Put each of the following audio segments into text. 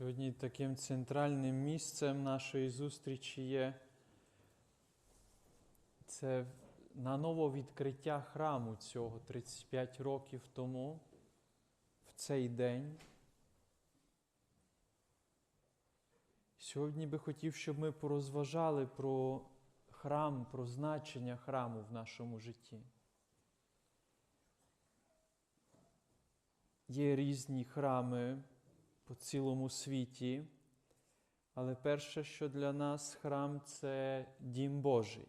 Сьогодні таким центральним місцем нашої зустрічі є це наново відкриття храму цього 35 років тому, в цей день. Сьогодні би хотів, щоб ми порозважали про храм, про значення храму в нашому житті. Є різні храми по цілому світі, але перше, що для нас храм це дім Божий.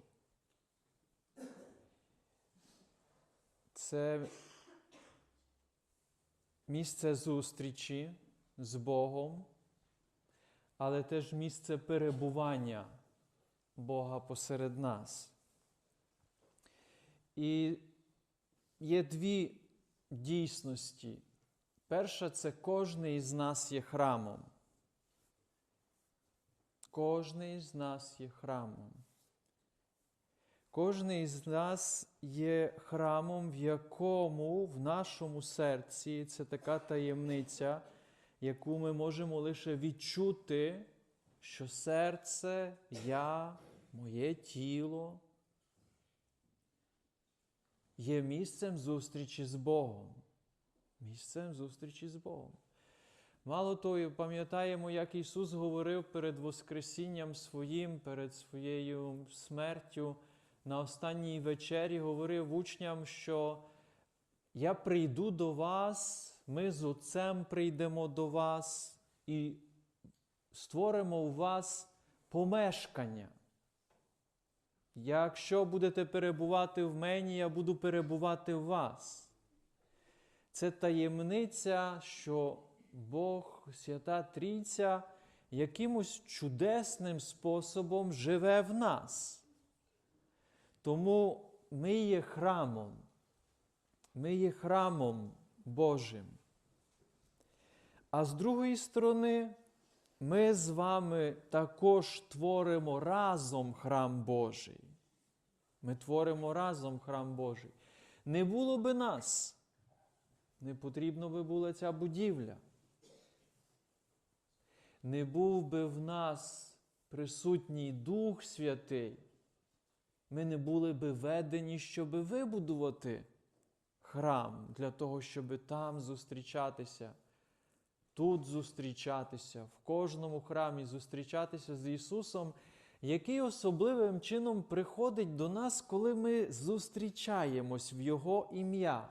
Це місце зустрічі з Богом, але теж місце перебування Бога посеред нас. І є дві дійсності. Перша це кожний із нас є храмом. Кожний з нас є храмом. Кожний з нас є храмом, в якому в нашому серці це така таємниця, яку ми можемо лише відчути, що серце, я, моє тіло є місцем зустрічі з Богом. Місцем зустрічі з Богом. Мало того, пам'ятаємо, як Ісус говорив перед Воскресінням Своїм, перед своєю смертю на останній вечері, говорив учням, що я прийду до вас, ми з Отцем прийдемо до вас і створимо у вас помешкання. Якщо будете перебувати в мені, я буду перебувати в вас. Це таємниця, що Бог, Свята Трійця, якимось чудесним способом живе в нас. Тому ми є храмом, ми є храмом Божим. А з другої сторони, ми з вами також творимо разом храм Божий. Ми творимо разом храм Божий. Не було би нас не потрібно би була ця будівля. Не був би в нас присутній Дух Святий, ми не були би ведені, щоб вибудувати храм для того, щоб там зустрічатися, тут зустрічатися, в кожному храмі зустрічатися з Ісусом, який особливим чином приходить до нас, коли ми зустрічаємось в Його ім'я.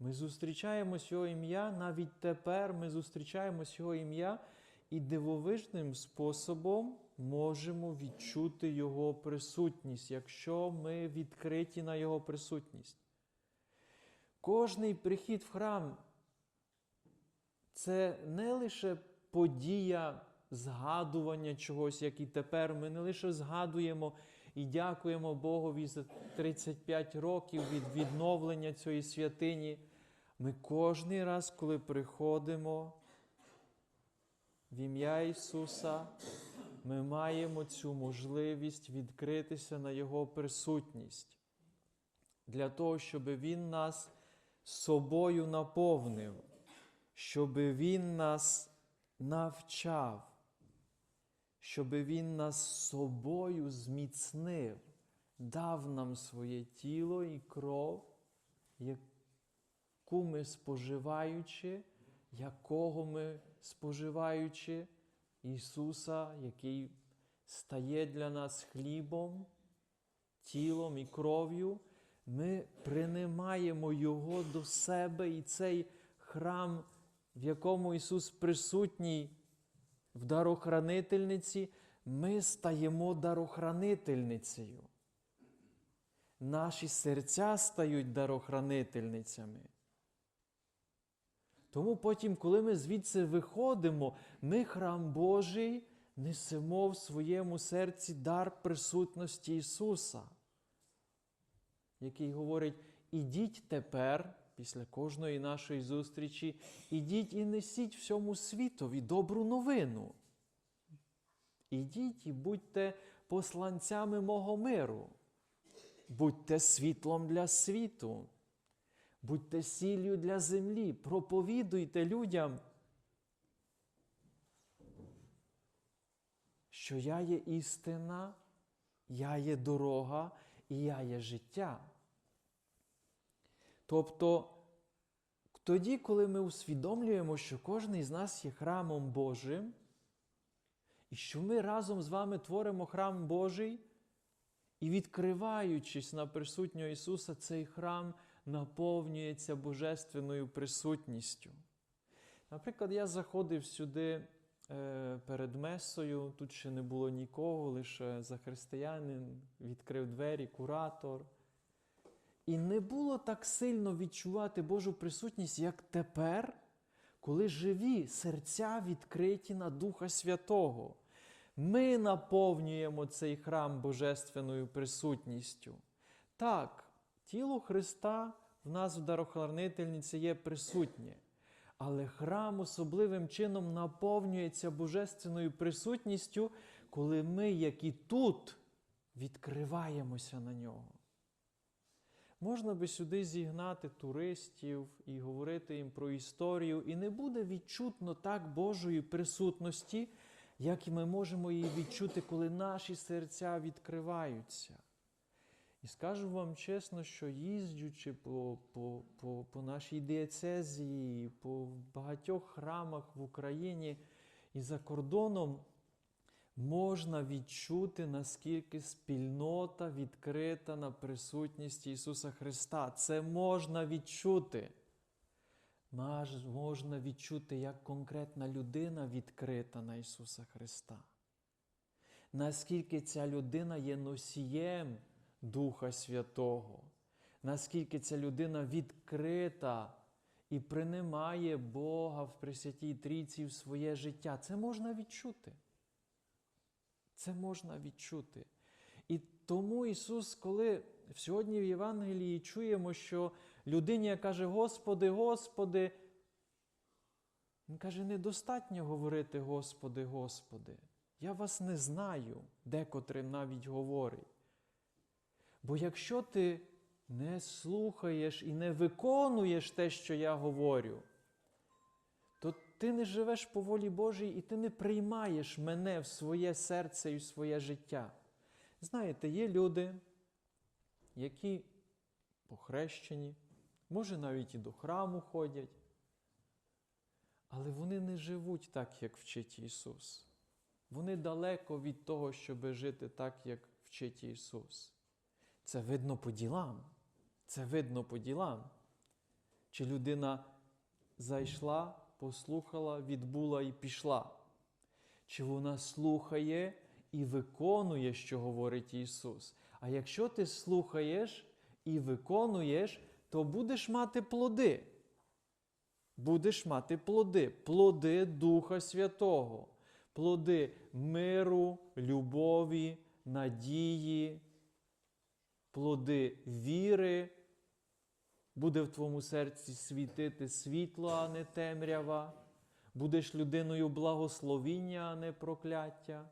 Ми зустрічаємось Його ім'я, навіть тепер ми зустрічаємось Його ім'я і дивовижним способом можемо відчути Його присутність, якщо ми відкриті на Його присутність. Кожний прихід в храм це не лише подія згадування чогось, як і тепер. Ми не лише згадуємо і дякуємо Богові за 35 років від відновлення цієї святині. Ми кожний раз, коли приходимо в ім'я Ісуса, ми маємо цю можливість відкритися на Його присутність для того, щоб Він нас собою наповнив, щоб Він нас навчав, щоб Він нас собою зміцнив, дав нам своє тіло і кров, яку ми споживаючи, якого ми споживаючи Ісуса, який стає для нас хлібом, тілом і кров'ю, ми приймаємо Його до себе і цей храм, в якому Ісус присутній в дарохранительниці, ми стаємо дарохранительницею. Наші серця стають дарохранительницями. Тому потім, коли ми звідси виходимо, ми храм Божий несемо в своєму серці дар присутності Ісуса, який говорить: ідіть тепер, після кожної нашої зустрічі, ідіть і несіть всьому світові добру новину. Ідіть і будьте посланцями мого миру, будьте світлом для світу. Будьте сіллю для землі, проповідуйте людям, що я є істина, я є дорога і я є життя. Тобто, тоді, коли ми усвідомлюємо, що кожен із нас є храмом Божим, і що ми разом з вами творимо храм Божий, і відкриваючись на присутнього Ісуса, цей храм наповнюється божественною присутністю. Наприклад, я заходив сюди е, перед Месою, тут ще не було нікого, лише захристиянин відкрив двері, куратор. І не було так сильно відчувати Божу присутність, як тепер, коли живі серця відкриті на Духа Святого. Ми наповнюємо цей храм божественною присутністю. Так, тіло Христа в нас в дарохранительниці є присутнє, але храм особливим чином наповнюється божественною присутністю, коли ми, як і тут, відкриваємося на нього. Можна би сюди зігнати туристів і говорити їм про історію, і не буде відчутно так Божої присутності, як і ми можемо її відчути, коли наші серця відкриваються. Скажу вам чесно, що їздячи по, по, по, по нашій дієцезії, по багатьох храмах в Україні і за кордоном, можна відчути, наскільки спільнота відкрита на присутність Ісуса Христа. Це можна відчути. Можна відчути, як конкретна людина відкрита на Ісуса Христа. Наскільки ця людина є носієм Духа Святого, наскільки ця людина відкрита і приймає Бога в Пресвятій Трійці в своє життя. Це можна відчути. Це можна відчути. І тому Ісус, коли сьогодні в Євангелії чуємо, що людині, каже, Господи, Господи, Він каже, недостатньо говорити Господи, Господи. Я вас не знаю, декотрим навіть говорить. Бо якщо ти не слухаєш і не виконуєш те, що я говорю, то ти не живеш по волі Божій і ти не приймаєш мене в своє серце і в своє життя. Знаєте, є люди, які похрещені, може навіть і до храму ходять, але вони не живуть так, як вчить Ісус. Вони далеко від того, щоб жити так, як вчить Ісус. Це видно по ділам. Це видно по ділам. Чи людина зайшла, послухала, відбула і пішла? Чи вона слухає і виконує, що говорить Ісус? А якщо ти слухаєш і виконуєш, то будеш мати плоди. Будеш мати плоди, плоди Духа Святого, плоди миру, любові, надії, плоди віри. Буде в твоєму серці світити світло, а не темрява. Будеш людиною благословіння, а не прокляття.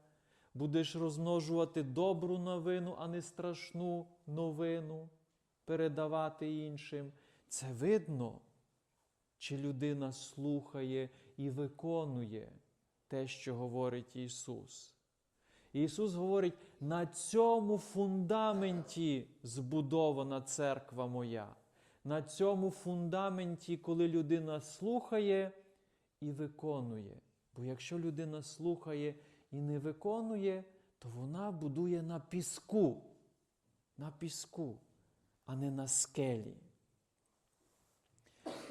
Будеш розмножувати добру новину, а не страшну новину, передавати іншим. Це видно, чи людина слухає і виконує те, що говорить Ісус. Ісус говорить, на цьому фундаменті збудована церква моя. На цьому фундаменті, коли людина слухає і виконує. Бо якщо людина слухає і не виконує, то вона будує на піску, на піску, а не на скелі.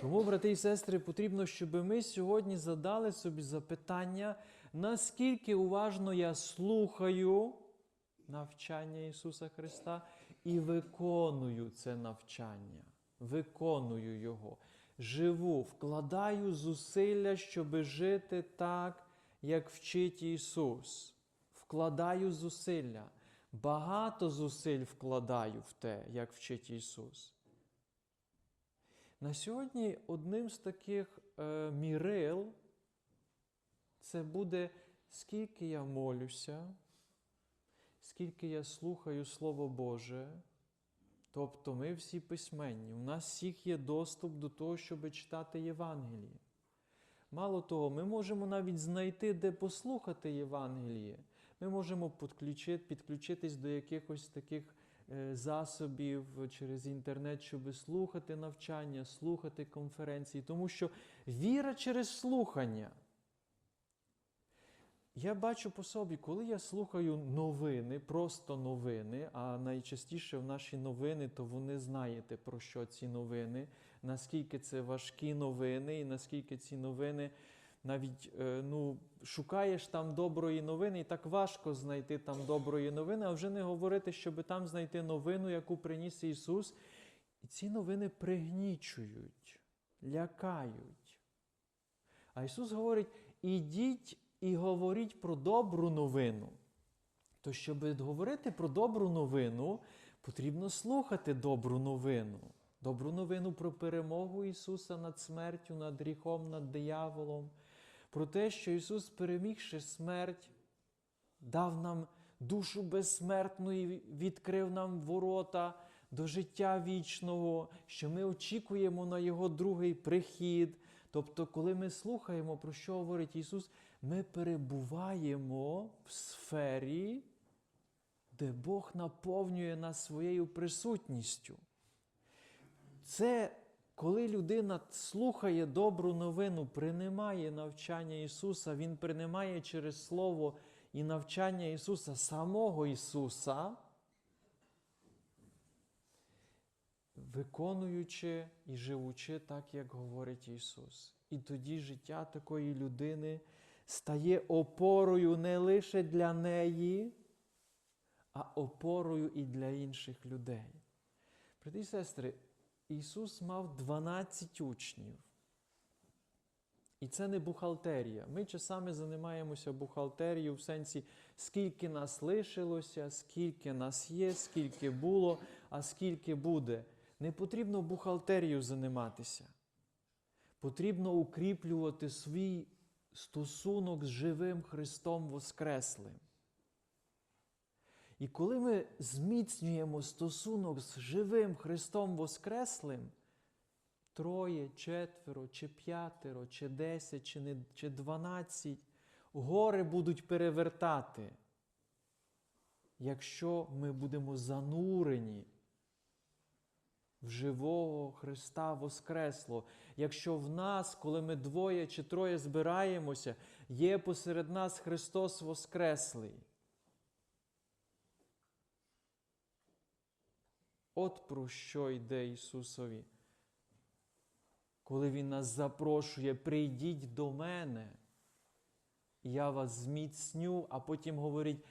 Тому, брати і сестри, потрібно, щоб ми сьогодні задали собі запитання, наскільки уважно я слухаю навчання Ісуса Христа і виконую це навчання, виконую Його, живу, вкладаю зусилля, щоб жити так, як вчить Ісус. Вкладаю зусилля. Багато зусиль вкладаю в те, як вчить Ісус. На сьогодні одним з таких е, мірил це буде, скільки я молюся, скільки я слухаю Слово Боже, Тобто ми всі письменні, у нас всіх є доступ до того, щоб читати Євангеліє. Мало того, ми можемо навіть знайти, де послухати Євангеліє. Ми можемо підключити, підключитись до якихось таких е, засобів через інтернет, щоб слухати навчання, слухати конференції, тому що віра через слухання. Я бачу по собі, коли я слухаю новини, просто новини, а найчастіше в наші новини, то вони знаєте про що ці новини, наскільки це важкі новини, і наскільки ці новини навіть е, ну, шукаєш там доброї новини, і так важко знайти там доброї новини, а вже не говорити, щоб там знайти новину, яку приніс Ісус. І ці новини пригнічують, лякають. А Ісус говорить: ідіть і говоріть про добру новину. То, щоб говорити про добру новину, потрібно слухати добру новину. Добру новину про перемогу Ісуса над смертю, над гріхом, над дияволом, про те, що Ісус, перемігши смерть, дав нам душу безсмертну і відкрив нам ворота до життя вічного, що ми очікуємо на Його другий прихід. Тобто, коли ми слухаємо, про що говорить Ісус, ми перебуваємо в сфері, де Бог наповнює нас своєю присутністю. Це коли людина слухає добру новину, приймає навчання Ісуса, Він приймає через Слово і навчання Ісуса, самого Ісуса, виконуючи і живучи так, як говорить Ісус. І тоді життя такої людини стає опорою не лише для неї, а опорою і для інших людей. Брати і сестри, Ісус мав 12 учнів. І це не бухгалтерія. Ми часами займаємося бухгалтерією в сенсі, скільки нас лишилося, скільки нас є, скільки було, а скільки буде. Не потрібно бухгалтерією займатися. Потрібно укріплювати свій стосунок з живим Христом Воскреслим. І коли ми зміцнюємо стосунок з живим Христом Воскреслим, троє, четверо, чи п'ятеро, чи десять, чи, не, чи дванадцять, гори будуть перевертати, якщо ми будемо занурені в живого Христа Воскресло. Якщо в нас, коли ми двоє чи троє збираємося, є посеред нас Христос Воскреслий. От про що йде Ісусові. Коли Він нас запрошує, прийдіть до мене, я вас зміцню, а потім говорить,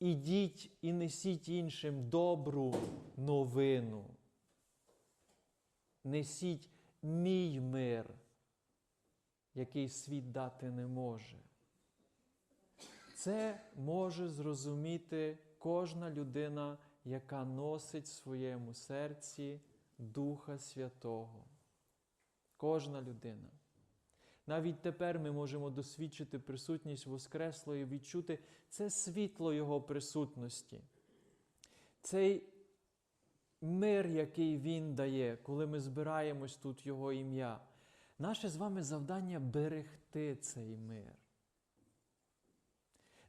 ідіть і несіть іншим добру новину. Несіть мій мир, який світ дати не може. Це може зрозуміти кожна людина, яка носить в своєму серці Духа Святого. Кожна людина. Навіть тепер ми можемо досвідчити присутність Воскреслої, відчути це світло Його присутності. Цей мир, який Він дає, коли ми збираємось тут Його ім'я. Наше з вами завдання берегти цей мир.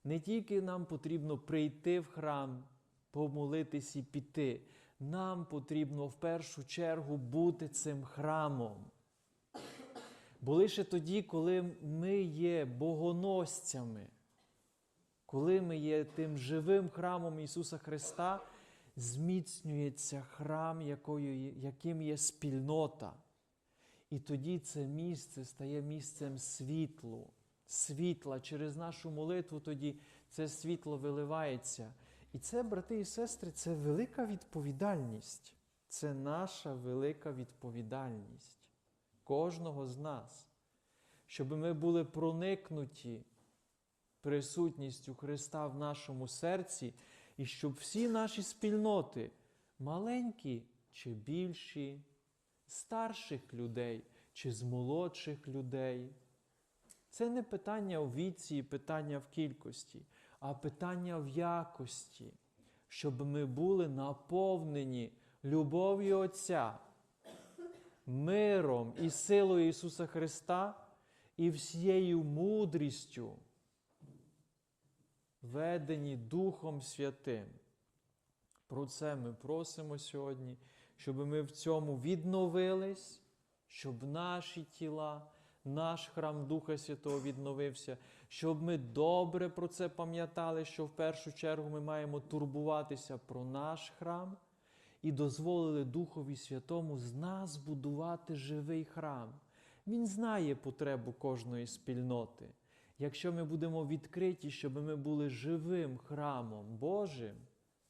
Не тільки нам потрібно прийти в храм, помолитись і піти. Нам потрібно в першу чергу бути цим храмом. Бо лише тоді, коли ми є богоносцями, коли ми є тим живим храмом Ісуса Христа, зміцнюється храм, якою, яким є спільнота. І тоді це місце стає місцем світлу, світла. Через нашу молитву тоді це світло виливається. І це, брати і сестри, це велика відповідальність. Це наша велика відповідальність кожного з нас, щоб ми були проникнуті присутністю Христа в нашому серці, і щоб всі наші спільноти, маленькі чи більші, старших людей чи з молодших людей, це не питання у віці питання в кількості, а питання в якості, щоб ми були наповнені любов'ю Отця, миром і силою Ісуса Христа і всією мудрістю, ведені Духом Святим. Про це ми просимо сьогодні, щоб ми в цьому відновились, щоб наші тіла, наш храм Духа Святого відновився, щоб ми добре про це пам'ятали, що в першу чергу ми маємо турбуватися про наш храм і дозволили Духові Святому з нас будувати живий храм. Він знає потребу кожної спільноти. Якщо ми будемо відкриті, щоб ми були живим храмом Божим,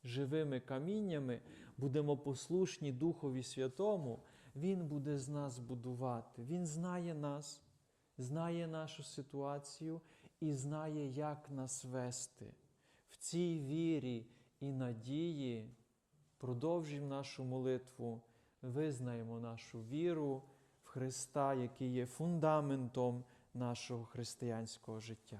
живими каміннями, будемо послушні Духові Святому, Він буде з нас будувати. Він знає нас, знає нашу ситуацію і знає, як нас вести. В цій вірі і надії продовжуємо нашу молитву, визнаємо нашу віру в Христа, який є фундаментом нашого християнського життя.